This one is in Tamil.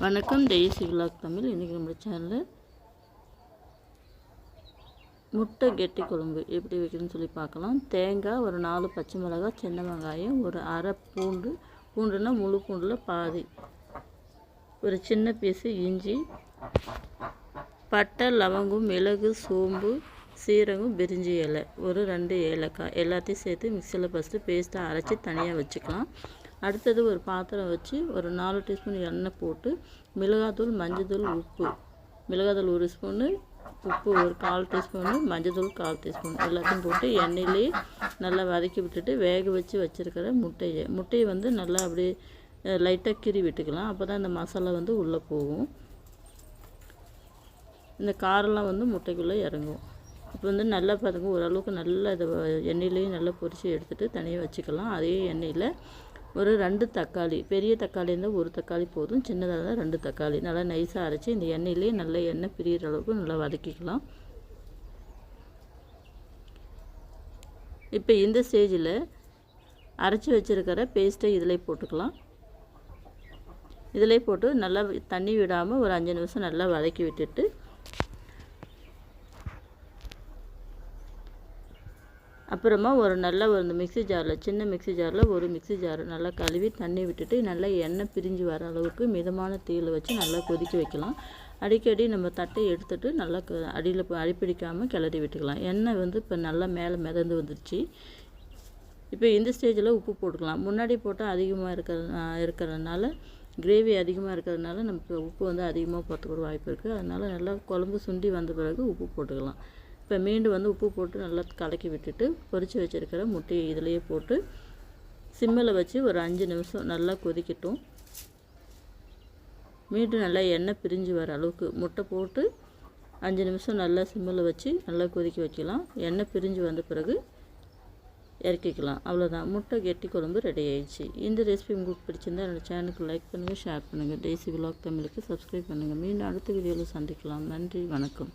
வணக்கம் டெய்ஸி விலாக் தமிழ். இன்றைக்கி நம்ம சேனலில் முட்டை கெட்டி குழம்பு எப்படி வைக்கிறதுன்னு சொல்லி பார்க்கலாம். தேங்காய் ஒரு நாலு பச்சை மிளகாய் சின்ன வெங்காயம் ஒரு அரை பூண்டு. பூண்டுனா முழு பூண்டில் பாதி. ஒரு சின்ன பீஸு இஞ்சி பட்டை லவங்கம் மிளகு சோம்பு சீரகம் பிரிஞ்சி இலை. ஒரு ரெண்டு ஏலக்காய். எல்லாத்தையும் சேர்த்து மிக்சியில் ஃபஸ்ட்டு பேஸ்ட்டாக அரைச்சி தனியாக வச்சுக்கலாம். அடுத்தது ஒரு பாத்திரம் வச்சு ஒரு நாலு டீஸ்பூன் எண்ணெய் போட்டு மிளகாத்தூள் மஞ்சத்தூள் உப்பு. மிளகாத்தூள் ஒரு ஸ்பூனு உப்பு ஒரு கால் டீஸ்பூனு மஞ்சத்தூள் கால் டீஸ்பூன். எல்லாத்தையும் போட்டு எண்ணெயிலேயே நல்லா வதக்கி விட்டுட்டு வேக வச்சு வச்சுருக்கிற முட்டையை. முட்டையை வந்து நல்லா அப்படியே லைட்டாக கீறி விட்டுக்கலாம். அப்போ தான் இந்த மசாலா வந்து உள்ளே போகும். இந்த காரெல்லாம் வந்து முட்டைக்குள்ளே இறங்கும். இப்போ வந்து நல்லா பார்த்துங்க ஓரளவுக்கு நல்லா இதை எண்ணெயிலையும் நல்லா பொரித்து எடுத்துகிட்டு தனியாக வச்சுக்கலாம். அதே எண்ணெயில் ஒரு ரெண்டு தக்காளி பெரிய தக்காளி இருந்தால் ஒரு தக்காளி போதும் சின்னதாக இருந்தால் ரெண்டு தக்காளி. நல்லா நைஸாக அரைச்சி இந்த எண்ணெயிலே நல்லா எண்ணெய் பிரிகிற அளவுக்கு நல்லா வதக்கிக்கலாம். இப்போ இந்த ஸ்டேஜில் அரைச்சி வச்சுருக்கிற பேஸ்ட்டை இதில் போட்டுக்கலாம். இதில் போட்டு நல்லா தண்ணி விடாமல் ஒரு அஞ்சு நிமிஷம் நல்லா வதக்கி விட்டுட்டு அப்புறமா ஒரு நல்ல ஒரு மிக்சி ஜாரில் சின்ன மிக்சி ஜாரில் ஒரு மிக்சி ஜார் நல்லா கழுவி தண்ணி விட்டுட்டு நல்லா எண்ணெய் பிரிஞ்சு வர அளவுக்கு மிதமான தீயில் வச்சு நல்லா கொதிக்க வைக்கலாம். அடிக்கடி நம்ம தட்டை எடுத்துகிட்டு நல்லா அடியில் அடிப்பிடிக்காமல் கிளறி விட்டுக்கலாம். எண்ணெய் வந்து இப்போ நல்லா மேலே மிதந்து வந்துருச்சு. இப்போ இந்த ஸ்டேஜில் உப்பு போட்டுக்கலாம். முன்னாடி போட்டால் அதிகமாக இருக்கிற இருக்கிறதுனால கிரேவி அதிகமாக இருக்கிறதுனால நமக்கு உப்பு வந்து அதிகமாக போகிறதுக்கு ஒரு வாய்ப்பு இருக்குது அதனால் நல்லா குழம்பு சுண்டி வந்த பிறகு உப்பு போட்டுக்கலாம். இப்போ மீண்டும் வந்து உப்பு போட்டு நல்லா கலக்கி விட்டுட்டு பொறிச்சு வச்சுருக்கிற முட்டையை இதிலையே போட்டு சிம்மில் வச்சு ஒரு அஞ்சு நிமிஷம் நல்லா கொதிக்கட்டும். மீண்டும் நல்லா எண்ணெய் பிரிஞ்சு வர அளவுக்கு முட்டை போட்டு அஞ்சு நிமிஷம் நல்லா சிம்மில் வச்சு நல்லா கொதிக்க வைக்கலாம். எண்ணெய் பிரிஞ்சு வந்த பிறகு இறக்கிக்கலாம். அவ்வளோதான். முட்டை கெட்டி குழம்பு ரெடி ஆயிடுச்சு. இந்த ரெசிபி உங்களுக்கு பிடிச்சிருந்தா என்னோடய சேனலுக்கு லைக் பண்ணுங்கள் ஷேர் பண்ணுங்கள் டெய்ஸி விலாக் தமிழுக்கு சப்ஸ்கிரைப் பண்ணுங்கள் மீண்டும் அடுத்த வீடியோவில் சந்திக்கலாம். நன்றி வணக்கம்.